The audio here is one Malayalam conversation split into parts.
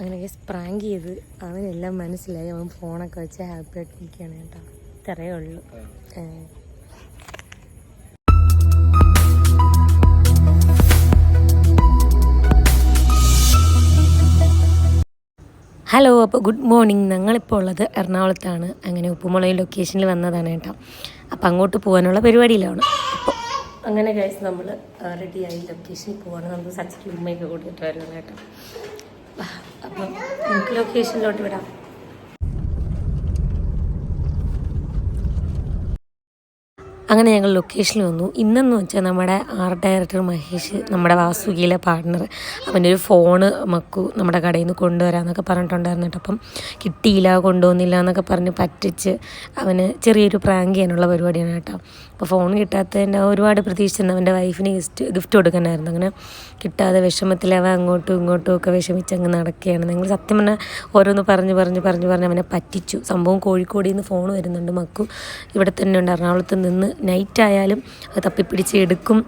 അങ്ങനെ പ്രാങ്ക് ചെയ്ത് അവനെല്ലാം മനസ്സിലായി. അവൻ ഫോണൊക്കെ വെച്ച് ഹാപ്പി ആയിട്ട് നിൽക്കുകയാണ് കേട്ടോ. ഇത്രയേ ഉള്ളൂ. ഹലോ അപ്പോൾ ഗുഡ് മോർണിംഗ് ഞങ്ങളിപ്പോൾ ഉള്ളത് എറണാകുളത്താണ്. അങ്ങനെ ഉപ്പുമുളക് ലൊക്കേഷനിൽ വന്നതാണ് കേട്ടോ. അപ്പം അങ്ങോട്ട് പോകാനുള്ള പരിപാടിയിലാണ്. അപ്പോൾ അങ്ങനെ കഴിച്ച് നമ്മൾ റെഡിയായി ലൊക്കേഷനിൽ പോവാണ്. നമുക്ക് സച്ചിക്ക് ഉമ്മയൊക്കെ കൂട്ടിയിട്ട് വരുന്നത് കേട്ടോ. അപ്പം നമുക്ക് ലൊക്കേഷനിലോട്ട് വിടാം. അങ്ങനെ ഞങ്ങൾ ലൊക്കേഷനിൽ വന്നു. ഇന്നെന്ന് വെച്ചാൽ നമ്മുടെ ആർട്ട് ഡയറക്ടർ മഹേഷ് നമ്മുടെ വാസുകിയിലെ പാർട്ട്ണർ അവന്റെ ഒരു ഫോണ് മക്കു നമ്മുടെ കടയിൽ നിന്ന് കൊണ്ടുവരാമെന്നൊക്കെ പറഞ്ഞിട്ടുണ്ടായിരുന്നു കേട്ടോ. അപ്പം കിട്ടിയില്ല കൊണ്ടുവന്നില്ല എന്നൊക്കെ പറഞ്ഞ് പറ്റിച്ച് അവന് ചെറിയൊരു പ്രാങ്ക് ചെയ്യാനുള്ള പരിപാടിയാണ് കേട്ടോ. അപ്പോൾ ഫോൺ കിട്ടാത്തതിന്റെ ഒരുപാട് പ്രതീക്ഷിച്ചിരുന്നു അവന്റെ വൈഫിന് ഗിഫ്റ്റ് ഗിഫ്റ്റ് കൊടുക്കാനായിരുന്നു. അങ്ങനെ കിട്ടാതെ വിഷമത്തിൽ അവൻ അങ്ങോട്ടും ഇങ്ങോട്ടും ഒക്കെ വിഷമിച്ച് അങ്ങ് നടക്കുകയാണ്. നിങ്ങൾ സത്യം പറഞ്ഞാൽ ഓരോന്ന് പറഞ്ഞ് പറഞ്ഞ് പറഞ്ഞ് പറഞ്ഞ് അവനെ പറ്റിച്ചു. സംഭവം കോഴിക്കോടിൽ നിന്ന് ഫോൺ വരുന്നുണ്ട് മക്കു. ഇവിടെ തന്നെ ഉണ്ട്. എറണാകുളത്ത് നിന്ന് നൈറ്റ് ആയാലും അത് തപ്പിപ്പിടിച്ച് എടുക്കും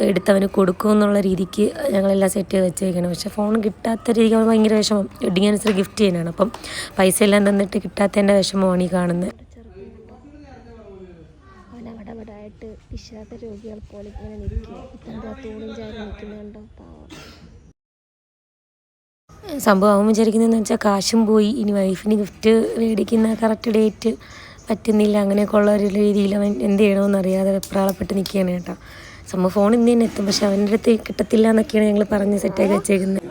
എടുത്തവന് കൊടുക്കും എന്നുള്ള രീതിക്ക് ഞങ്ങളെല്ലാം സെറ്റ് ചെയ്ത് വെച്ചേക്കണം. പക്ഷേ ഫോൺ കിട്ടാത്ത രീതിക്ക് അവൻ ഭയങ്കര വിഷമം. വെഡിങ് ആനിവേഴ്സറി ഗിഫ്റ്റ് ചെയ്യാനാണ്. അപ്പം പൈസ എല്ലാം തന്നിട്ട് കിട്ടാത്തതിന്റെ വിഷമമാണ് ഈ കാണുന്നത് രോഗികൾ പോലെ ഇങ്ങനെ നിൽക്കുക. ഇപ്പം എന്താ തൂണും ചാരി നിൽക്കുന്നുണ്ടോ പാവം. സംഭവം അവൻ വിചാരിക്കുന്നതെന്ന് വെച്ചാൽ കാശും പോയി. ഇനി വൈഫിന് ഗിഫ്റ്റ് മേടിക്കുന്ന കറക്റ്റ് ഡേറ്റ് പറ്റുന്നില്ല. അങ്ങനെയൊക്കെ ഉള്ള ഒരു രീതിയിൽ അവൻ എന്ത് ചെയ്യണമെന്ന് അറിയാതെ വെപ്രാളപ്പെട്ട് നിൽക്കുകയാണ് കേട്ടോ. സംഭവം ഫോൺ ഇന്ന് തന്നെ എത്തും. പക്ഷെ അവന്റെ അടുത്ത് കിട്ടത്തില്ല എന്നൊക്കെയാണ് ഞങ്ങൾ പറഞ്ഞ് സെറ്റാക്കി വെച്ചേക്കുന്നത്.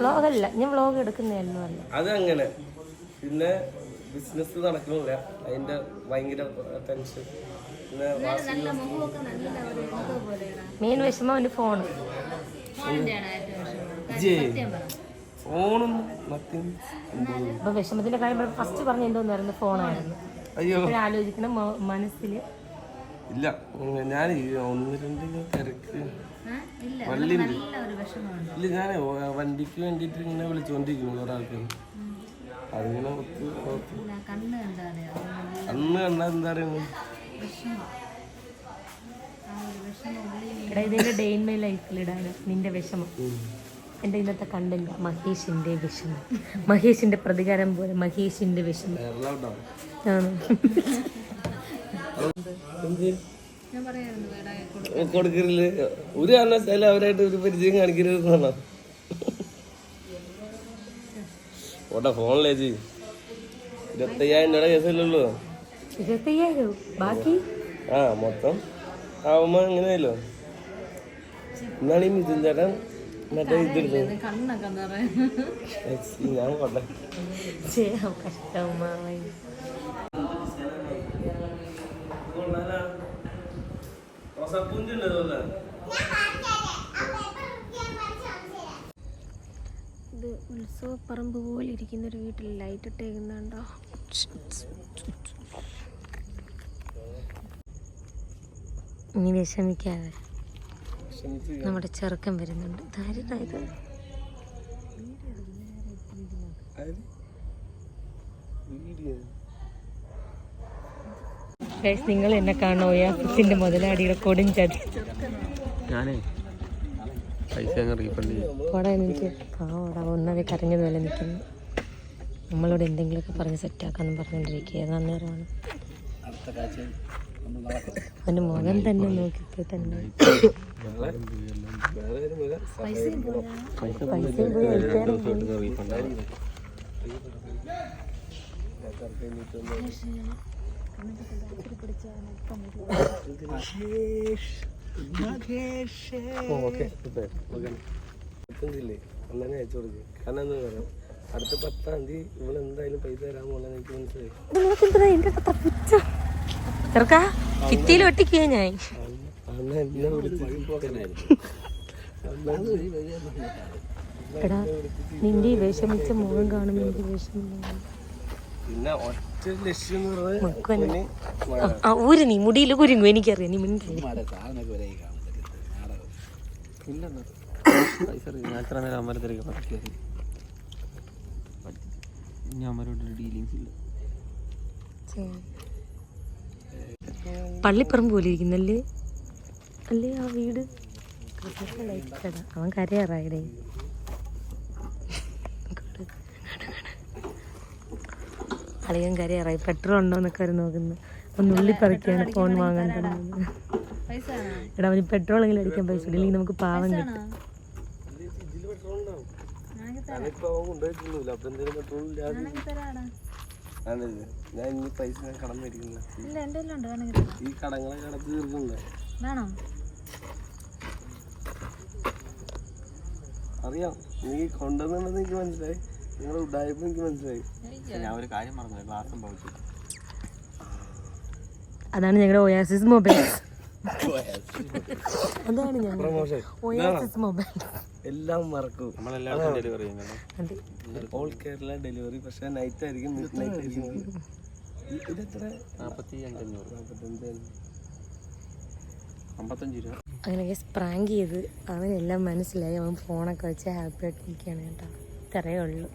വ്ളോഗല്ല. ഞാൻ വ്ളോഗ് എടുക്കുന്നതായിരുന്നു അല്ല അതങ്ങനെ. പിന്നെ ബിസിനസ് നടക്കുന്നില്ല. അതിന്റെ ഭയങ്കര ടെൻഷൻ മെയിൻ വിഷമം അവന്റെ ഫോൺ അപ്പോൾ വിഷമത്തിന്റെ കാര്യം ഫസ്റ്റ് പറഞ്ഞ എന്തോന്നായിരുന്നു? ഫോണായിരുന്നു. അയ്യോ. ആലോചിക്കണം മ- മനസ്സിൽ ഇല്ല ഞാൻ ഒന്ന് രണ്ട് തിരക്ക്. വള്ളിയുണ്ട് ഇല്ല ഞാൻ വണ്ടിക്ക് വേണ്ടിട്ട് ഇങ്ങനെ വിളിച്ചോണ്ടിരിക്കുന്നു കുറെ ആൾക്കാർ അതിങ്ങനെ. അന്ന് കണ്ടാ എന്താ പറയുന്നത് ഇതിന്റെ ഡേ ഇൻ മൈ ലൈഫിലിടാണ് നിന്റെ വിഷമം. എന്റെ ഇന്നത്തെ കണ്ടന്റ് മഹേഷിന്റെ വിഷമം. മഹേഷിന്റെ പ്രതികാരം പോലെ മഹേഷിന്റെ വിഷമം. ആണ്? കൊടുക്കരുത്. ഒരു കാരണവശാലും അവരായിട്ട് ഒരു പരിചയം കാണിക്കരുത് ഓട്ടെ ഫോണിലേച്ചി ഇരുപത്തയ്യായിരം രൂപയുടെ ഇരുപത്തയ്യായിരം? ബാക്കി? ആ മൊത്തം ആവുമ്പോ എങ്ങനെയല്ലോ എന്നാണ് ഈ മിഥുൻ ചേട്ടൻ മറ്റേ ഇതെടുത്തത് എക്സ്, ഞാൻ പോട്ടെ ചെയ്യാം കഷ്ടമായി ഇത് ഉത്സവപ്പറമ്പ് പോലെ ഇരിക്കുന്ന ഒരു വീട്ടിൽ ലൈറ്റ് ഇട്ടേക്കുന്നുണ്ടോ ഇനി വിഷമിക്കാതെ. നമ്മുടെ ചെറുക്കൻ വരുന്നുണ്ട്. Guys, നിങ്ങൾ എന്നെ കാണോ യാഫത്തിന്റെ മുതലാടിയുടെ കൊടും ചതി. ഞാനേ പൈസ പോടാ എനിക്ക്. പാവടാ ഒന്നവേ കരഞ്ഞതുപോലെ നിൽക്കുന്നു. നമ്മളോട് എന്തെങ്കിലുമൊക്കെ പറഞ്ഞ് സെറ്റാക്കാന്നും പറഞ്ഞുകൊണ്ടിരിക്കുക അന്നേരമാണ്? അവന്റെ മുഖം തന്നെ നോക്കിപ്പോ തന്നെ പൈസയും പോയി അന്നെ അയച്ചു കൊടുക്കും കാരണം എന്താ പറയാം അടുത്ത പത്താം തീയതി ഇവളെന്തായാലും പൈസ തരാൻ പോലെ എനിക്ക് മനസ്സിലായി ചെറുക്കാ ഭിത്തിയിൽ ഒട്ടിക്കുക ഞാൻ. എടാ നിന്റെ ഈ വിഷമിച്ച മുഖം കാണുമ്പോൾ എനിക്ക് വിഷമം പിന്നെ ഒറ്റ ലക്ഷ്യം എന്ന് പറഞ്ഞാൽ മക്കുവനെ ആ ഊര് നീ മുടിയിൽ കുരുങ്ങും എനിക്കറിയാം നീ മിണ്ടി പൈസ ഞാൻ ഡീലിങ്സ് ഇല്ല. പള്ളിപ്പറമ്പ് പോലെ ഇരിക്കുന്നല്ലേ? അല്ലേ ആ വീട്? ക്രിസ്മസ് ലൈറ്റ് കട അവൻ കരയാറായിടേ അളിയൻ കരയാറായി. പെട്രോൾ ഉണ്ടോ എന്നൊക്കെ അവർ നോക്കുന്നു. അപ്പം ഉള്ളി പറിക്കാണ് ഫോൺ വാങ്ങാൻ തന്നെ എടാ അവന് പെട്രോൾ എങ്കിലും അടിക്കാൻ പൈസ ഇല്ല. ഇല്ലെങ്കിൽ നമുക്ക് പാവം കിട്ടും. ഞാനിപ്പോ അവൻ കൊണ്ടുപോയിട്ടൊന്നുമില്ല. അപ്പൊ എന്തെങ്കിലും പെട്രോൾ ഞാൻ ഇനി പൈസ ഞാൻ കടം മേടിക്കുന്നില്ല ഇല്ല എന്റെ എല്ലാം ഉണ്ട് വേണമെങ്കിൽ ഈ കടങ്ങളെ കടത്ത് തീർന്നുണ്ട് വേണോ? അറിയാം. നീ കൊണ്ടുവന്നുണ്ടെന്ന് എനിക്ക് മനസ്സിലായി. നിങ്ങളുടെ ഉടായ്പ എനിക്ക് മനസ്സിലായി. ഞാൻ ഒരു കാര്യം പറഞ്ഞു ക്ലാസ് സംഭവിച്ചു. അതാണ് ഞങ്ങളുടെ ഒയാസിസ് മൊബൈൽ അതാണ് ഞാൻ എല്ലാം മറക്കും. നമ്മളെല്ലാം ഡെലിവറി ഓൾ കേരള ഡെലിവറി പക്ഷെ നൈറ്റ് ആയിരിക്കും. മിഡ് നൈറ്റ് ആയിരിക്കും. ഇതെത്ര? നാൽപ്പത്തി അമ്പത്തഞ്ച് രൂപ. അങ്ങനെ സ്പ്രാങ്ക് ചെയ്ത് അവനെല്ലാം മനസ്സിലായി. അവൻ ഫോണൊക്കെ വെച്ച് ഹാപ്പി ആയിട്ട് ഇരിക്കുകയാണ് കേട്ടോ. ഇത്രയേ ഉള്ളൂ.